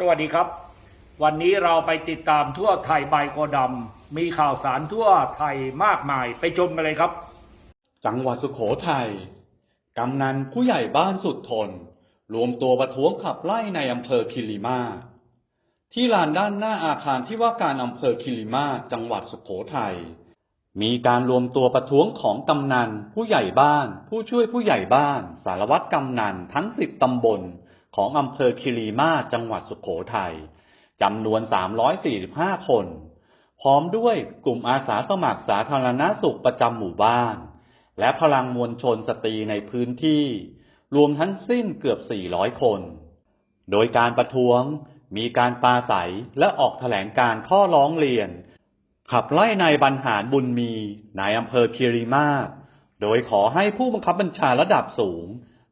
สวัสดีครับ วันนี้เราไปติดตามทั่วไทยใบโกดำมีข่าวสารทั่วไทยมากมายไปชมกันเลยครับ จังหวัดสุขโขทัยกำนันผู้ใหญ่บ้านสุดทน รวมตัวประท้วงขับไล่ในอำเภอคิริมาที่ลานด้านหน้าอาคารที่ว่าการอำเภอคิริมาจังหวัดสุขโขทัยมีการรวมตัวประท้วงของกำนัน ผู้ใหญ่บ้าน ผู้ช่วยผู้ใหญ่บ้าน สารวัตรกำนันทั้งสิบตำบล ของอำเภอคิริมาจังหวัดสุขโขทัยจำนวน 345 คน พร้อมด้วยกลุ่มอาสาสมัครสาธารณสุขประจำหมู่บ้าน และพลังมวลชนสตรีในพื้นที่ รวมทั้งสิ้นเกือบ 400 คน โดยการประท้วงมีการปาศัยและออกแถลงการข้อร้องเรียน ขับไล่นายบรรหารบุญมีนายอำเภอคีรีมาศโดยขอให้ผู้บังคับบัญชาระดับสูง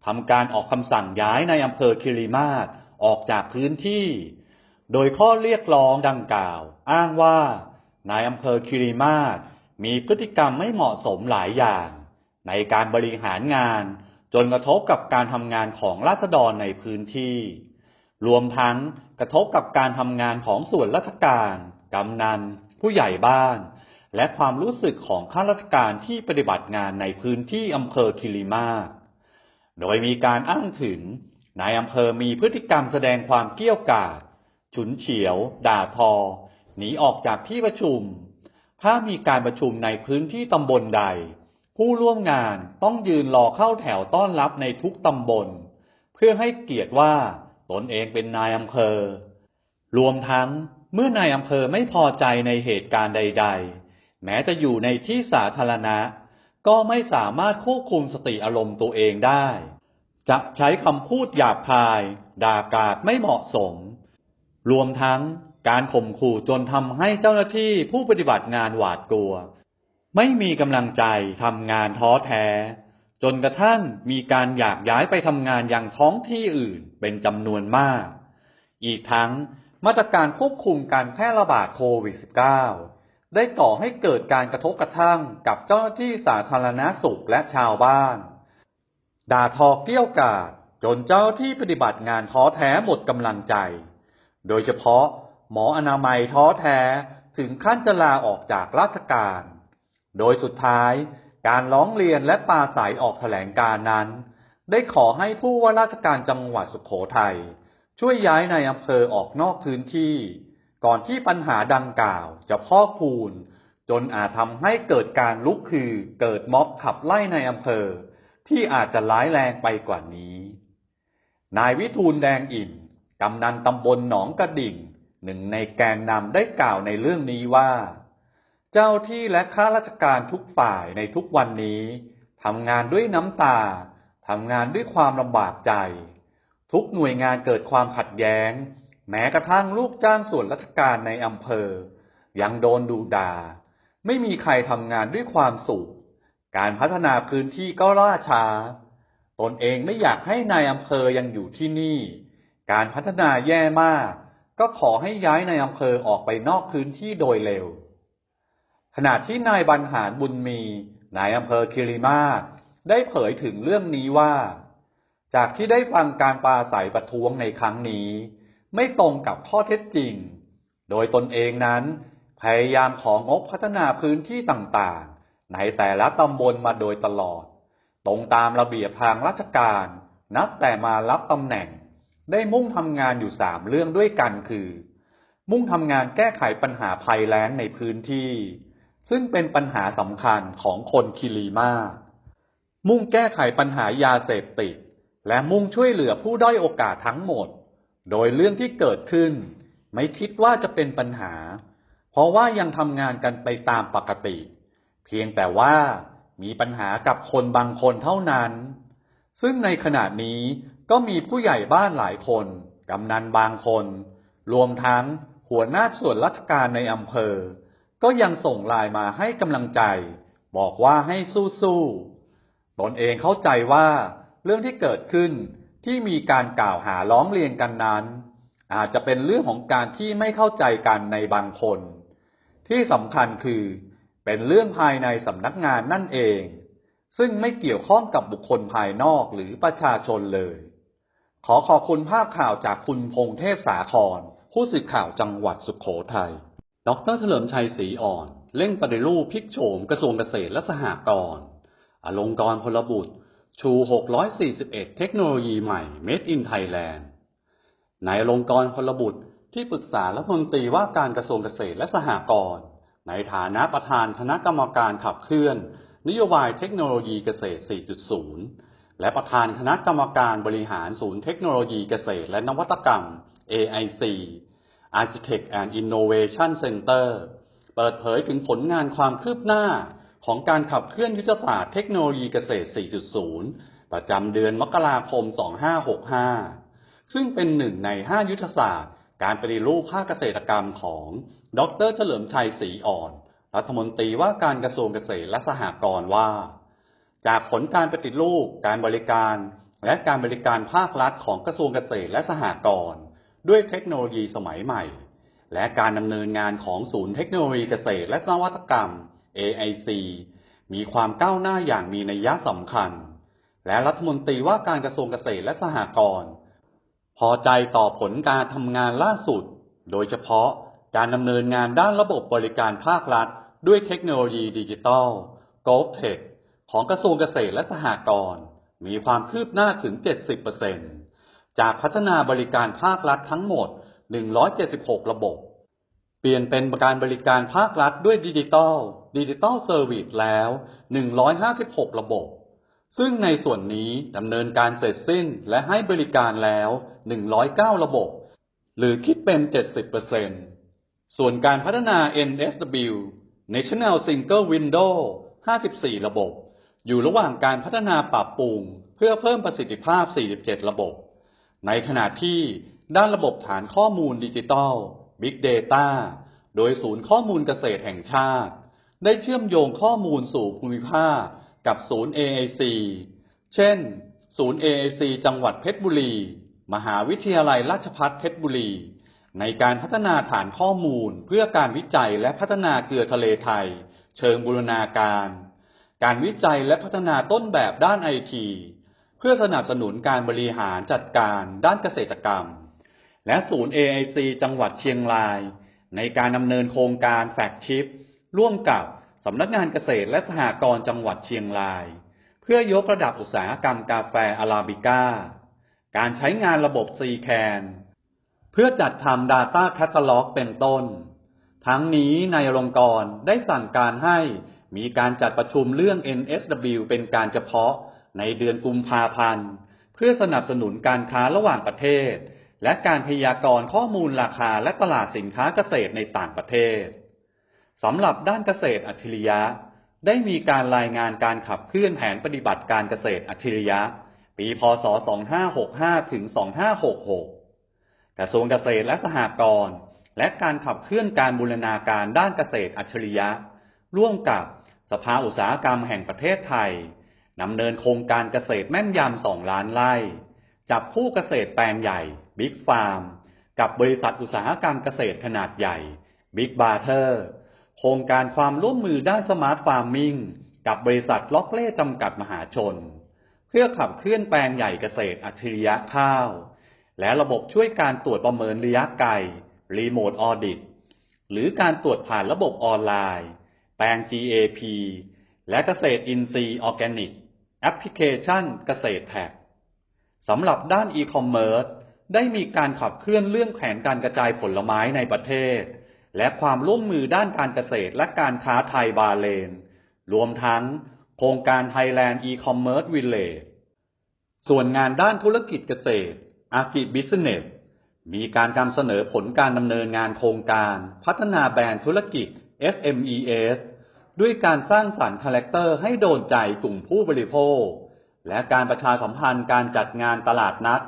ทำการออกคำสั่งย้ายในายอำเภอคีรีมาศออกจากพื้นที่ โดยข้อเรียกร้องดังกล่าว อ้างว่านายอำเภอคีรีมาศมีพฤติกรรมไม่เหมาะสมหลายอย่าง ในการบริหารงาน จนกระทบกับการทำงานของราษฎรในพื้นที่ รวมทั้งกระทบกับการทำงานของส่วนราชการ กำนัน ผู้ใหญ่บ้าน และความรู้สึกของข้าราชการที่ปฏิบัติงานในพื้นที่อำเภอคิริมาศ โดยมีการอ้างถึงนายอำเภอมีพฤติกรรมแสดงความเกี้ยวกาดฉุนเฉียว ด่าทอ หนีออกจากที่ประชุม ถ้ามีการประชุมในพื้นที่ตำบลใด ผู้ร่วมงานต้องยืนรอเข้าแถวต้อนรับในทุกตำบล เพื่อให้เกียรติว่าตนเองเป็นนายอำเภอ รวมทั้งเมื่อนายอำเภอไม่พอใจในเหตุการณ์ใด ๆ แม้จะอยู่ในที่สาธารณะ ก็ไม่สามารถควบคุมสติอารมณ์ตัวเองได้ จะใช้คำพูดหยาบคาย ด่ากาดไม่เหมาะสม รวมทั้งการข่มขู่จนทำให้เจ้าหน้าที่ผู้ปฏิบัติงานหวาดกลัว ไม่มีกำลังใจทำงานท้อแท้ จนกระทั่งมีการอยากย้ายไปทำงานอยังท้องที่อื่นเป็นจำนวนมาก อีกทั้งมาตรการควบคุมการแพร่ระบาดโควิด -19 ได้ก่อให้เกิดการกระทบกระทั่งกับเจ้าหน้าที่สาธารณสุขและชาวบ้าน ด่าทอเกี้ยวกาดจนเจ้าที่ปฏิบัติงานท้อแท้หมดกำลังใจ โดยเฉพาะหมออนามัยท้อแท้ถึงขั้นจะลาออกจากราชการ โดยสุดท้ายการร้องเรียนและปาศัยออกแถลงการนั้น ได้ขอให้ผู้ว่าราชการจังหวัดสุขโขทัยช่วยย้ายในายอำเภอออกนอกพื้นที่ ก่อนที่ปัญหาดังกล่าวจะพอกพูน จนอาจทำให้เกิดการลุกคือเกิดม็อบขับไล่ในอำเภอ ที่อาจจะร้ายแรงไปกว่านี้ นายวิทูลแดงอิ่มกำนันตำบลหนองกระดิ่ง หนึ่งในแกนนำได้กล่าวในเรื่องนี้ว่า เจ้าที่และข้าราชการทุกฝ่ายในทุกวันนี้ทำงานด้วยน้ำตาทำงานด้วยความลำบากใจ ทุกหน่วยงานเกิดความขัดแย้ง แม้กระทั่งลูกจ้างส่วนราชการในอำเภอ ยังโดนดูด่าไม่มีใครทำงานด้วยความสุข การพัฒนาพื้นที่ก็ล่าช้า ตนเองไม่อยากให้นายอำเภอยังอยู่ที่นี่ การพัฒนาแย่มาก ก็ขอให้ย้ายนายอำเภอออกไปนอกพื้นที่โดยเร็ว ขณะที่นายบรรหารบุญมี นายอำเภอคิริมาได้เผยถึงเรื่องนี้ว่า จากที่ได้ฟังการปาศัยประท้วงในครั้งนี้ ไม่ตรงกับข้อเท็จจริง โดยตนเองนั้น พยายามของงบพัฒนาพื้นที่ต่างๆ ในแต่ละตำบลมาโดยตลอด ตรงตามระเบียบทางราชการ นับแต่มารับตำแหน่ง ได้มุ่งทำงานอยู่สามเรื่องด้วยกันคือ มุ่งทำงานแก้ไขปัญหาภัยแล้งในพื้นที่ ซึ่งเป็นปัญหาสำคัญของคนคิรีมามุ่งแก้ไขปัญหายาเสพติดและมุ่งช่วยเหลือผู้ด้อยโอกาสทั้งหมด โดยเรื่องที่เกิดขึ้น ไม่คิดว่าจะเป็นปัญหา เพราะว่ายังทำงานกันไปตามปกติ เพียงแต่ว่ามีปัญหากับคนบางคนเท่านั้น ซึ่งในขณะนี้ก็มีผู้ใหญ่บ้านหลายคน กำนันบางคน รวมทั้งหัวหน้าส่วนราชการในอำเภอ ก็ยังส่งไลน์มาให้กำลังใจ บอกว่าให้สู้ๆ ตนเองเข้าใจว่าเรื่องที่เกิดขึ้น ที่มีการกล่าวหาร้องเรียนกันนั้น อาจจะเป็นเรื่องของการที่ไม่เข้าใจกันในบางคน ที่สำคัญคือ เป็นเรื่องภายในสำนักงานนั่นเอง ซึ่งไม่เกี่ยวข้องกับบุคคลภายนอกหรือประชาชนเลย ขอขอบคุณภาพข่าวจากคุณพงเทพสาคร ผู้สื่อข่าวจังหวัดสุขโขทัย ดรเฉลิมชัยศรีอ่อน เร่งปฏิรูปพิกโฉมกระทรวงเกษตรและสหกรณ์อลงกรพลบุตร ชู 641 เทคโนโลยีใหม่ Made in Thailand นายอลงกรพลบุตรที่ปรึกษารัฐมนตรีว่าการกระทรวงเกษตรและสหกรณ์ในฐานะประธานคณะกรรมการขับเคลื่อน นโยบายเทคโนโลยีเกษตร 4.0 และประธานคณะกรรมการบริหารศูนย์เทคโนโลยีเกษตรและนวัตกรรม AIC Architect and Innovation Center เปิดเผยถึงผลงานความคืบหน้า ของการขับเคลื่อนยุทธศาสตร์เทคโนโลยีเกษตร 4.0 ประจำเดือนมกราคม 2565 ซึ่งเป็นหนึ่งใน 5 ยุทธศาสตร์ การปฏิรูปภาคเกษตรกรรมของ ดร เฉลิมชัยศรีอ่อน รัฐมนตรีว่าการกระทรวงเกษตรและสหกรณ์ว่า จากผลการปฏิรูป การบริการ และการบริการภาครัฐของกระทรวงเกษตรและสหกรณ์ด้วยเทคโนโลยีสมัยใหม่ และการดำเนินงานของศูนย์เทคโนโลยีเกษตรและนวัตกรรม AIC มีความก้าวหน้าอย่างมีนัยยะสำคัญ และรัฐมนตรีว่าการกระทรวงเกษตรและสหกรณ์พอใจต่อผลการทำงานล่าสุด โดยเฉพาะการดำเนินงานด้านระบบบริการภาครัฐ ด้วยเทคโนโลยีดิจิทัล g o v t e c h ของกระทรวงเกษตรและสหกรณ์มีความคืบหน้าถึง 70%จากพัฒนาบริการภาครัฐทั้งหมด 176 ระบบ เปลี่ยนเป็นการบริการภาครัฐด้วยดิจิทัลดิจิทัลเซอร์วิสแล้ว 156 ระบบ ซึ่งในส่วนนี้ดำเนินการเสร็จสิ้นและให้บริการแล้ว 109 ระบบ หรือคิดเป็น 70%ส่วนการพัฒนา NSW National Single Window 54 ระบบ อยู่ระหว่างการพัฒนาปรับปรุง เพื่อเพิ่มประสิทธิภาพ 47 ระบบ ในขณะที่ด้านระบบฐานข้อมูลดิจิทัล Big Data โดยศูนย์ข้อมูลเกษตรแห่งชาติ ได้เชื่อมโยงข้อมูลสู่ภูมิภาคกับศูนย์ AIC เช่น ศูนย์ AIC จังหวัดเพชรบุรี มหาวิทยาลัยราชภัฏเพชรบุรี ในการพัฒนาฐานข้อมูลเพื่อการวิจัยและพัฒนาเกลือทะเลไทย เชิงบูรณาการ การวิจัยและพัฒนาต้นแบบด้านไอที เพื่อสนับสนุนการบริหารจัดการด้านเกษตรกรรม และศูนย์ AIC จังหวัดเชียงราย ในการดำเนินโครงการแฟกชิป ร่วมกับสำนักงานเกษตรและสหกรณ์จังหวัดเชียงราย เพื่อยกระดับอุตสาหกรรมกาแฟอาราบิก้า การใช้งานระบบ c c a n เพื่อจัดทำ Data Catalog เป็นต้น ทั้งนี้นายอลงกรได้สั่งการให้มีการจัดประชุมเรื่อง NSW เป็นการเฉพาะในเดือนกุมภาพันธ์ เพื่อสนับสนุนการค้าระหว่างประเทศ และการพยากรณ์ข้อมูลราคาและตลาดสินค้าเกษตรในต่างประเทศสำหรับด้านเกษตรอัจฉริยะ ได้มีการรายงานการขับเคลื่อนแผนปฏิบัติการเกษตรอัจฉริยะ ปีพศ 2565 ถึง 2566 กระทรวงเกษตรและสหกรณ์และการขับเคลื่อนการบูรณาการด้านเกษตรอัจฉริยะ ร่วมกับสภาอุตสาหกรรมแห่งประเทศไทยดำเนินโครงการเกษตรแม่นยำ 2 ล้านไร่ จับคู่เกษตรแปลงใหญ่ บิ๊กฟาร์ม กับบริษัทอุตสาหกรรมเกษตรขนาดใหญ่บิ๊กบาร์เทอร์โครงการความร่วมมือด้านสมาร์ทฟาร์มิงกับบริษัทล็อกเล่จำกัดมหาชน เพื่อขับเคลื่อนแปลงใหญ่เกษตรอัจฉริยะข้าว และระบบช่วยการตรวจประเมินระยะไกลรีโมทออดิตหรือการตรวจผ่านระบบออนไลน์ แปลง GAP และเกษตรอินทรีย์ออร์แกนิกแอปพลิเคชันเกษตรแท็กสำหรับด้านอีคอมเมิร์ซ ได้มีการขับเคลื่อนเรื่องแผนการกระจายผลไม้ในประเทศ และความร่วมมือด้านการเกษตรและการค้าไทยบาเลน รวมทั้งโครงการ Thailand E-commerce Village ส่วนงานด้านธุรกิจเกษตร Agri Business มีการนำเสนอผลการดำเนินงานโครงการพัฒนาแบรนด์ธุรกิจ SMES ด้วยการสร้างสรรค์คาแรคเตอร์ให้โดนใจกลุ่มผู้บริโภค และการประชาสัมพันธ์การจัดงานตลาดนัด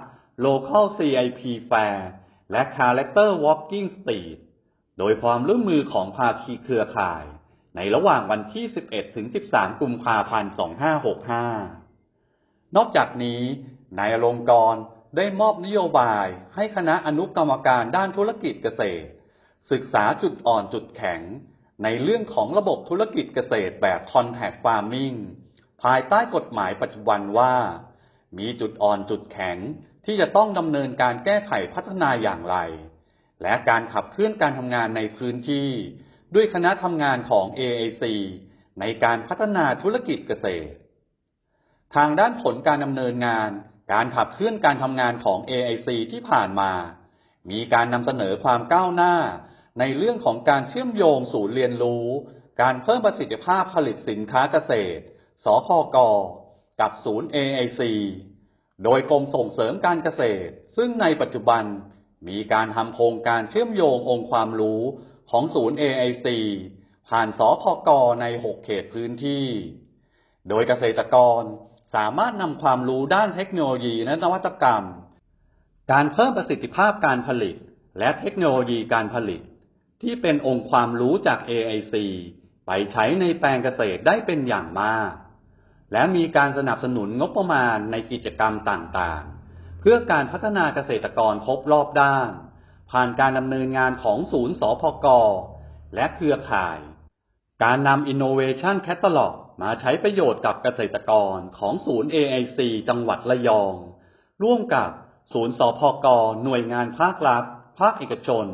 Local CIP Fair และ Character Walking Street โดยความร่วมมือของภาคีเครือข่าย ในระหว่างวันที่ 11 ถึง 13 กุมภาพันธ์ 2565 นอกจากนี้ นายอลงกรได้มอบนโยบายให้คณะอนุกรรมการด้านธุรกิจเกษตร ศึกษาจุดอ่อนจุดแข็ง ในเรื่องของระบบธุรกิจเกษตรแบบ Contact Farming ภายใต้กฎหมายปัจจุบันว่า มีจุดอ่อนจุดแข็ง ที่จะต้องดำเนินการแก้ไขพัฒนาอย่างไร และการขับเคลื่อนการทำงานในพื้นที่ ด้วยคณะทำงานของ AAC ในการพัฒนาธุรกิจเกษตร ทางด้านผลการดำเนินงาน การขับเคลื่อนการทำงานของ AIC ที่ผ่านมา มีการนำเสนอความก้าวหน้า ในเรื่องของการเชื่อมโยงศูนย์เรียนรู้ การเพิ่มประสิทธิภาพผลิตสินค้าเกษตร สคก กับศูนย์ AIC โดยกรมส่งเสริมการเกษตร ซึ่งในปัจจุบันมีการทำโครงการเชื่อมโยงองค์ความรู้ของศูนย์ AIC ผ่านสคกใน 6 เขตพื้นที่ โดยเกษตรกรสามารถนำความรู้ด้านเทคโนโลยีและนวัตกรรม การเพิ่มประสิทธิภาพการผลิต และเทคโนโลยีการผลิต ที่เป็นองค์ความรู้จาก AIC ไปใช้ในแปลงเกษตรได้เป็นอย่างมาก และมีการสนับสนุนงบประมาณในกิจกรรมต่างๆ เพื่อการพัฒนาเกษตรกรครบรอบด้าน ผ่านการดำเนินงานของศูนย์สพก และเครือข่าย การนำ Innovation Catalog มาใช้ประโยชน์กับเกษตรกรของศูนย์ AIC จังหวัดระยอง ร่วมกับศูนย์สพก หน่วยงานภาครัฐ ภาคเอกชน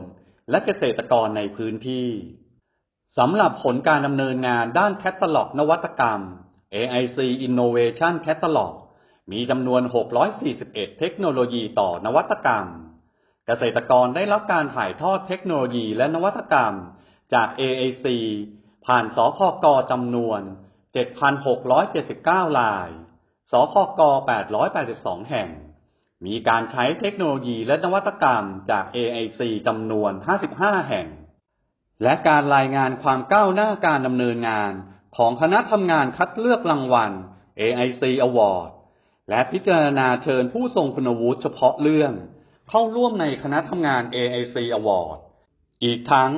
และเกษตรกรในพื้นที่สำหรับผลการดำเนินงานด้านแคตตาล็อกนวัตกรรม AIC Innovation Catalog มีจำนวน 641 เทคโนโลยีต่อนวัตกรรม เกษตรกรได้รับการถ่ายทอดเทคโนโลยีและนวัตกรรม จาก AAC ผ่านสพกจำนวน 7,679 ลายสพก882 แห่ง มีการใช้เทคโนโลยีและนวัตกรรมจาก AIC จำนวน 55 แห่ง และการรายงานความก้าวหน้าการดำเนินงาน ของคณะทำงานคัดเลือกรางวัล AIC Award และพิจารณาเชิญผู้ทรงคุณวุฒิเฉพาะเรื่อง เข้าร่วมในคณะทำงาน AIC Award อีกทั้ง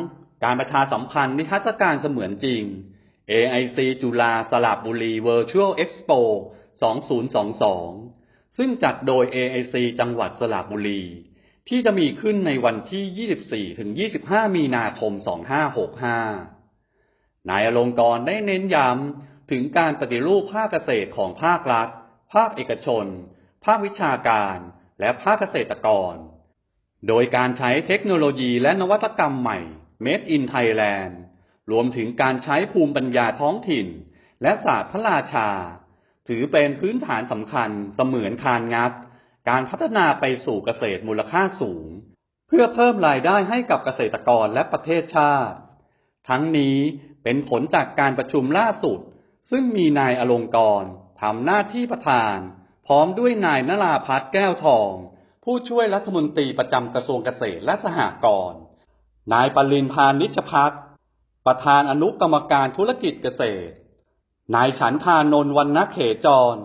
การประชาสัมพันธ์นิทรรศการเสมือนจริง AIC จุฬาสระบบุรี Virtual Expo 2022 ซึ่งจัดโดย AIC จังหวัดสระบุรี ที่จะมีขึ้นในวันที่ 24-25 มีนาคม 2565 นายอลงกรณ์ได้เน้นย้ำถึงการปฏิรูปภาคเกษตรของภาครัฐ ภาคเอกชน ภาควิชาการ และภาคเกษตรกร โดยการใช้เทคโนโลยีและนวัตกรรมใหม่ Made in Thailand รวมถึงการใช้ภูมิปัญญาท้องถิ่น และศาสตร์พระราชา ถือเป็นพื้นฐานสำคัญเสมือนคานงัด การพัฒนาไปสู่เกษตรมูลค่าสูง เพื่อเพิ่มรายได้ให้กับเกษตรกรและประเทศชาติ ทั้งนี้ เป็นผลจากการประชุมล่าสุด ซึ่งมีนายอลงกรณ์ทำหน้าที่ประธาน พร้อมด้วยนายนราพัฒน์แก้วทอง ผู้ช่วยรัฐมนตรีประจำกระทรวงเกษตรและสหกรณ์นายปรินพานิชพักษ์ประธานอนุกรรมการธุรกิจเกษตร นายฉันทานนท์วรรณเขจร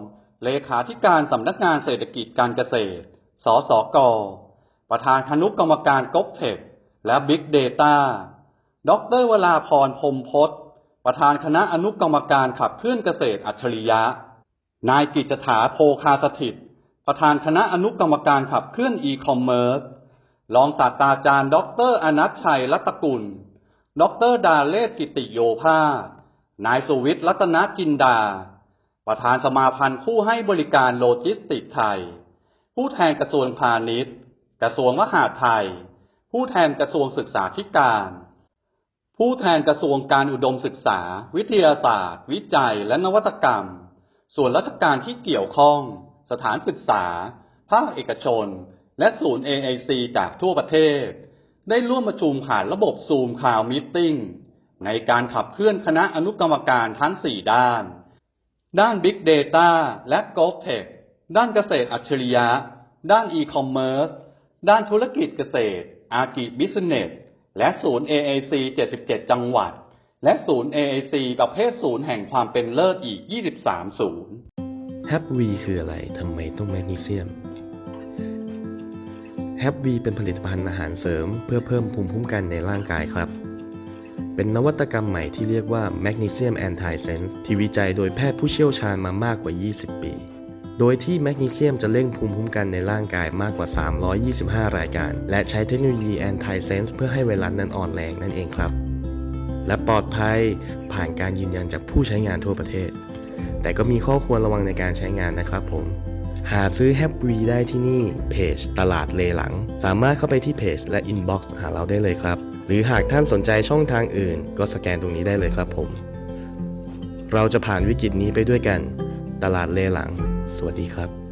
เลขาธิการสำนักงานเศรษฐกิจการเกษตร สสก ประธานคณุกรรมการก๊กเทคและบิ๊กเดต้า ดรวราพรพรมพศประธานคณะอนุกรรมการขับเคลื่อนเกษตรอัจฉริยะ นายกิจถาโพคาสถิต ประธานคณะอนุกรรมการขับเคลื่อนอีคอมเมิร์ซรองศาสตราจารย์ ดรอนัทชัยรัตกุล ดรดาเลศกิติโยภาสนายสุวิทย์รัตนกินดา ประธานสมาพันธ์ผู้ให้บริการโลจิสติกไทย ผู้แทนกระทรวงพาณิชย์ กระทรวงมหาดไทย ผู้แทนกระทรวงศึกษาธิการ ผู้แทนกระทรวงการอุดมศึกษา วิทยาศาสตร์ วิจัยและนวัตกรรม ส่วนราชการที่เกี่ยวข้อง สถานศึกษา ภาคเอกชน และศูนย์ AIC จากทั่วประเทศ ได้ร่วมประชุมผ่านระบบซูมคาวมิทติ้งในการขับเคลื่อนคณะอนุกรรมการทั้ง 4 ด้าน ด้าน Big Data และ GovTech ด้านเกษตรอัจฉริยะ ด้าน e-commerce ด้านธุรกิจเกษตรอากิบิสเนส และศูนย์ AAC 77 จังหวัด และศูนย์ AAC ประเภทศูนย์แห่งความเป็นเลิศอีก 23 ศูนย์แฮปวีคืออะไร ทำไมต้องแมกนีเซียมแฮปวีเป็นผลิตภัณฑ์อาหารเสริม เพื่อเพิ่มภูมิคุ้มกันในร่างกายครับ เป็นนวัตกรรมใหม่ที่เรียกว่า Magnesium Antisense ที่วิจัยโดยแพทย์ผู้เชี่ยวชาญมามากกว่า 20 ปี โดยที่แมกนีเซียมจะเร่งภูมิคุ้มกันในร่างกายมากกว่า 325 รายการ และใช้เทคโนโลยี Antisense เพื่อให้ไวรัสนั้นอ่อนแรงนั่นเองครับ และปลอดภัยผ่านการยืนยันจากผู้ใช้งานทั่วประเทศ แต่ก็มีข้อควรระวังในการใช้งานนะครับผมหาซื้อแฮปวีได้ที่นี่เพจตลาดเลหลัง สามารถเข้าไปที่เพจและอินบ็อกซ์หาเราได้เลยครับ หรือหากท่านสนใจช่องทางอื่น ก็สแกนตรงนี้ได้เลยครับผม เราจะผ่านวิกฤตนี้ไปด้วยกัน ตลาดเลหลัง สวัสดีครับ